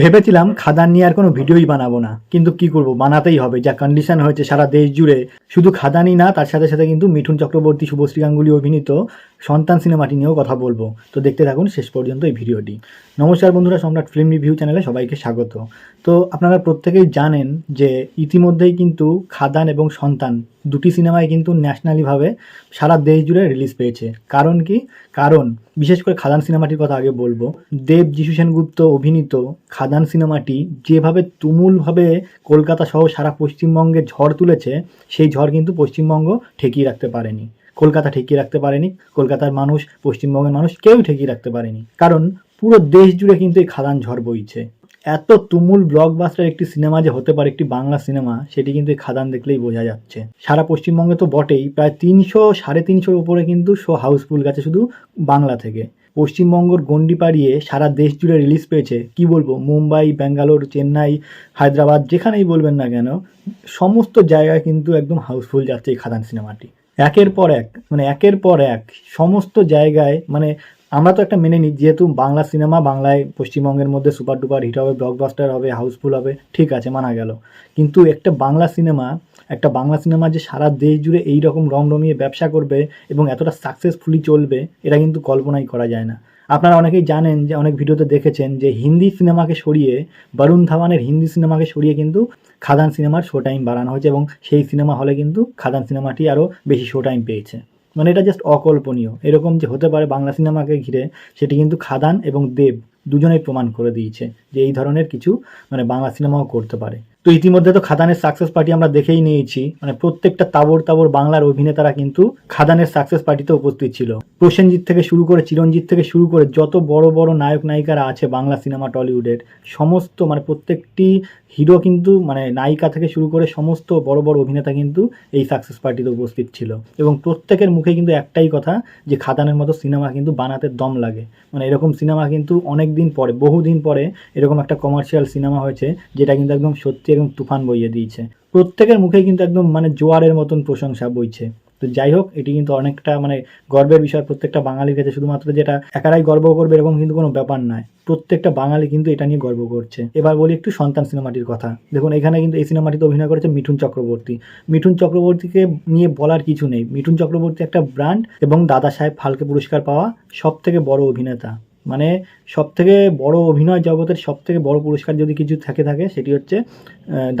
ভেবেছিলাম খাদান নিয়ে আর কোনো ভিডিওই বানাবো না, কিন্তু কি করব, বানাতেই হবে, যা কন্ডিশন হয়েছে সারা দেশ জুড়ে। শুধু খাদানই না, তার সাথে সাথে কিন্তু মিঠুন চক্রবর্তী, শুভশ্রী গাঙ্গুলি অভিনীত সন্তান সিনেমাটি নিয়েও কথা বলব। তো দেখতে থাকুন শেষ পর্যন্ত এই ভিডিওটি। নমস্কার বন্ধুরা, সম্রাট ফিল্ম রিভিউ চ্যানেলে সবাইকে স্বাগত। তো আপনারা প্রত্যেকেই জানেন যে ইতিমধ্যেই কিন্তু খাদান এবং সন্তান দুটি সিনেমাই কিন্তু ন্যাশনালিভাবে সারা দেশ জুড়ে রিলিজ পেয়েছে। কারণ কি? কারণ বিশেষ করে খাদান সিনেমাটির কথা আগে বলব। দেব যিশু সেনগুপ্ত অভিনীত খাদান সিনেমাটি যেভাবে তুমুলভাবে কলকাতা সহ সারা পশ্চিমবঙ্গে ঝড় তুলেছে, সেই ঝড় কিন্তু পশ্চিমবঙ্গ ঠেকিয়ে রাখতে পারেনি। কলকাতা ঠেকিয়ে রাখতে পারেনি, কলকাতার মানুষ, পশ্চিমবঙ্গের মানুষ কেউ ঠেকিয়ে রাখতে পারেনি। কারণ পুরো দেশ জুড়ে কিন্তু এই খাদান ঝড় বইছে। এত তুমুল ব্লকবাস্টার একটি সিনেমা যে হতে পারে, একটি বাংলা সিনেমা সেটি কিন্তু এই খাদান দেখলেই বোঝা যাচ্ছে। সারা পশ্চিমবঙ্গে তো বটেই, প্রায় তিনশো, সাড়ে তিনশোর উপরে কিন্তু শো হাউসফুল গেছে শুধু বাংলা থেকে। পশ্চিমবঙ্গর গন্ডি পাড়িয়ে সারা দেশ জুড়ে রিলিজ পেয়েছে, কি বলব, মুম্বাই, ব্যাঙ্গালোর, চেন্নাই, হায়দ্রাবাদ, যেখানেই বলবেন না কেন, সমস্ত জায়গায় কিন্তু একদম হাউসফুল যাচ্ছে এই খাদান সিনেমাটি একের পর এক মানে একের পর এক, সমস্ত জায়গায় মানে আমরা তো একটা মেনে নিই যেহেতু বাংলা সিনেমা বাংলায় পশ্চিমবঙ্গের মধ্যে সুপার ডুপার হিট হবে ব্লকবাস্টার হবে হাউসফুল হবে, ঠিক আছে, মানা গেল। কিন্তু একটা বাংলা সিনেমা একটা বাংলা সিনেমা যে সারা দেশ জুড়ে এই রকম রমরমিয়ে ব্যবসা করবে এবং এতটা সাকসেসফুলি চলবে, এটা কিন্তু কল্পনাই করা যায় না। আপনারা অনেকেই জানেন যে, অনেক ভিডিওতে দেখেছেন যে, হিন্দি সিনেমাকে সরিয়ে বরুণ ধাওয়ানের হিন্দি সিনেমাকে সরিয়ে কিন্তু খাদান সিনেমার শো টাইম বাড়ানো হয়েছে এবং সেই সিনেমা হলে কিন্তু খাদান সিনেমাটি আরও বেশি শো টাইম পেয়েছে। মানে এটা জাস্ট অকল্পনীয়। এরকম যে হতে পারে বাংলা সিনেমাকে ঘিরে, সেটি কিন্তু খাদান এবং দেব দুজনেই প্রমাণ করে দিয়েছে যে এই ধরনের কিছু মানে বাংলা সিনেমাও করতে পারে। তো ইতিমধ্যে তো খাদানের সাকসেস পার্টি আমরা দেখেই নিয়েছি। মানে প্রত্যেকটা তাবর তাবর বাংলার অভিনেতারা কিন্তু খাদানের সাকসেস পার্টিতে উপস্থিত ছিল। প্রসেনজিৎ থেকে শুরু করে চিরঞ্জিত থেকে শুরু করে যত বড় বড় নায়ক নায়িকারা আছে বাংলা সিনেমা টলিউডের, সমস্ত মানে প্রত্যেকটি হিরো কিন্তু মানে নায়িকা থেকে শুরু করে সমস্ত বড় বড় অভিনেতা কিন্তু এই সাকসেস পার্টিতে উপস্থিত ছিল। এবং প্রত্যেকের মুখে কিন্তু একটাই কথা যে খাদানের মতো সিনেমা কিন্তু বানাতে দম লাগে। মানে এরকম সিনেমা কিন্তু অনেক দিন পরে, বহুদিন পরে এরকম একটা কমার্শিয়াল সিনেমা হয়েছে যেটা কিন্তু একদম সত্যি একদম তুফান বইয়ে দিয়েছে। প্রত্যেকের মুখে কিন্তু একদম মানে জোয়ারের মতন প্রশংসা বইছে। তো যাই হোক, এটি কিন্তু অনেকটা মানে গর্বের বিষয়। প্রত্যেকটা বাঙালির কাছে শুধুমাত্র যেটা একারাই গর্ব করবে এরকম কিন্তু কোনো ব্যাপার নয়। প্রত্যেকটা বাঙালি কিন্তু এটা নিয়ে গর্ব করছে। এবার বলি একটু সন্তান সিনেমাটির কথা। দেখুন, এখানে কিন্তু এই সিনেমাটিতে অভিনয় করেছে মিঠুন চক্রবর্তী। মিঠুন চক্রবর্তীকে নিয়ে বলার কিছু নেই। মিঠুন চক্রবর্তী একটা ব্র্যান্ড এবং দাদা সাহেব ফালকে পুরস্কার পাওয়া সব থেকে বড় অভিনেতা। মানে সব থেকে বড় অভিনয় জগতের সব থেকে বড় পুরস্কার যদি কিছু থাকে থাকে, সেটি হচ্ছে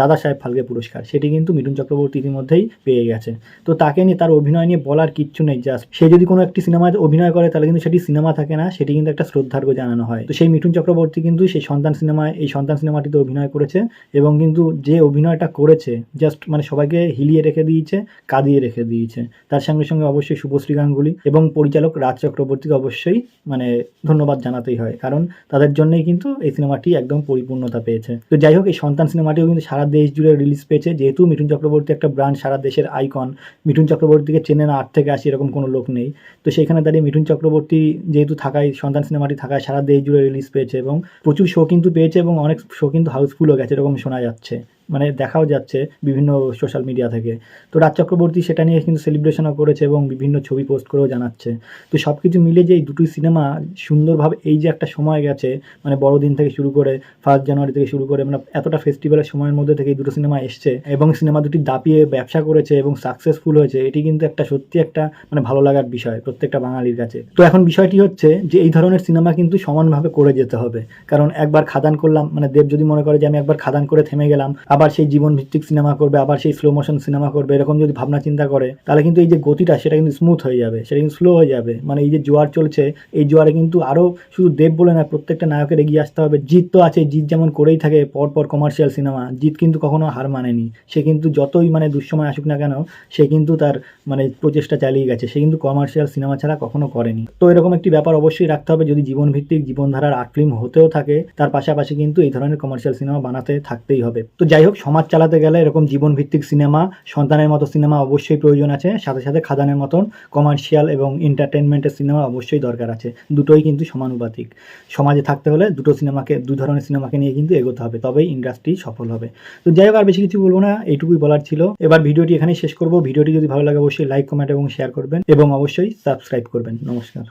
দাদা সাহেব ফালকে পুরস্কার। সেটি কিন্তু মিঠুন চক্রবর্তী ইতিমধ্যেই পেয়ে গেছে। তো তাকে নিয়ে তার অভিনয় নিয়ে বলার কিচ্ছু নেই জাস্ট সে যদি কোনো একটি সিনেমায় অভিনয় করে, তাহলে কিন্তু সেটি সিনেমা থাকে না, সেটি কিন্তু একটা শ্রদ্ধার্ঘ জানানো হয়। তো সেই মিঠুন চক্রবর্তী কিন্তু সেই সন্তান সিনেমায়, এই সন্তান সিনেমাটিতে অভিনয় করেছে এবং কিন্তু যে অভিনয়টা করেছে জাস্ট মানে সবাইকে হিলিয়ে রেখে দিয়েছে, কাঁদিয়ে রেখে দিয়েছে। তার সঙ্গে সঙ্গে অবশ্যই শুভশ্রী গাঙ্গুলি এবং পরিচালক রাজ চক্রবর্তীকে অবশ্যই মানে ধন্যবাদ জানাতেই হয়, কারণ তাদের জন্যই কিন্তু এই সিনেমাটি একদম পরিপূর্ণতা পেয়েছে। তো যাই হোক, এই সন্তান সিনেমাটিও কিন্তু সারা দেশ জুড়ে রিলিজ পেয়েছে। যেহেতু মিঠুন চক্রবর্তী একটা ব্র্যান্ড সারা দেশের আইকন মিঠুন চক্রবর্তীকে চেনে না আট থেকে আসি এরকম কোনো লোক নেই। তো সেখানে দাঁড়িয়ে মিঠুন চক্রবর্তী যেহেতু থাকায়, সন্তান সিনেমাটি থাকায় সারা দেশ জুড়ে রিলিজ পেয়েছে এবং প্রচুর শো কিন্তু পেয়েছে এবং অনেক শো কিন্তু হাউসফুলও গেছে, এরকম শোনা যাচ্ছে। মানে দেখাও যাচ্ছে বিভিন্ন সোশ্যাল মিডিয়া থেকে। তো রাজ চক্রবর্তী সেটা নিয়ে কিন্তু সেলিব্রেশনও করেছে এবং বিভিন্ন ছবি পোস্ট করেও জানাচ্ছে। তো সব কিছু মিলে যে এই দুটি সিনেমা সুন্দরভাবে এই যে একটা সময় গেছে মানে বড়দিন থেকে শুরু করে ফার্স্ট জানুয়ারি থেকে শুরু করে মানে এতটা ফেস্টিভ্যালের সময়ের মধ্যে থেকে এই দুটো সিনেমা এসছে এবং সিনেমা দুটি দাপিয়ে ব্যবসা করেছে এবং সাকসেসফুল হয়েছে, এটি কিন্তু একটা সত্যি একটা মানে ভালো লাগার বিষয় প্রত্যেকটা বাঙালির কাছে। তো এখন বিষয়টি হচ্ছে যে এই ধরনের সিনেমা কিন্তু সমানভাবে করে যেতে হবে। কারণ একবার খাদান করলাম মানে দেব যদি মনে করে যে আমি একবার খাদান করে থেমে গেলাম আবার সেই জীবন ভিত্তিক সিনেমা করবে, আবার সেই স্লো মোশন সিনেমা করবে, এরকম যদি ভাবনা চিন্তা করে, তাহলে কিন্তু এই যে গতিটা সেটা কিন্তু স্মুথ হয়ে যাবে, সেটা কিন্তু স্লো হয়ে যাবে। মানে এই যে জোয়ার চলছে, এই জোয়ারে কিন্তু আরও শুধু দেব বলে না প্রত্যেকটা নায়কের এগিয়ে আসতে হবে। জিৎ তো আছে, জিৎ যেমন করেই থাকে পরপর কমার্শিয়াল সিনেমা জিৎ কিন্তু কখনো হার মানেনি। সে কিন্তু যতই মানে দুঃসময় আসুক না কেন, সে কিন্তু তার মানে প্রচেষ্টা চালিয়ে গেছে। সে কিন্তু কমার্শিয়াল সিনেমা ছাড়া কখনো করেনি। তো এরকম একটি ব্যাপার অবশ্যই রাখতে হবে। যদি জীবন ভিত্তিক জীবনধারার আর্ট ফিল্ম হতেও থাকে, তার পাশাপাশি কিন্তু এই ধরনের কমার্শিয়াল সিনেমা বানাতে থাকতেই হবে। তো যাই হোক সমাজ চালাতে গেলে এরকম জীবন ভিত্তিক সিনেমা, সন্তানের মতো সিনেমা অবশ্যই প্রয়োজন আছে। সাথে সাথে খাদানের মতন কমার্শিয়াল এবং এন্টারটেনমেন্টের সিনেমা অবশ্যই দরকার আছে। দুটোই কিন্তু সমানুপাতিক। সমাজে থাকতে হলে দুটো সিনেমাকে, দু ধরনের সিনেমাকে নিয়ে কিন্তু এগোতে হবে, তবেই ইন্ডাস্ট্রি সফল হবে। তো যাই হোক, আর বেশি কিছু বলব না, এইটুকুই বলার ছিল। এবার ভিডিওটি এখানেই শেষ করব। ভিডিওটি যদি ভালো লাগে, অবশ্যই লাইক কমেন্ট এবং শেয়ার করবেন এবং অবশ্যই সাবস্ক্রাইব করবেন। নমস্কার।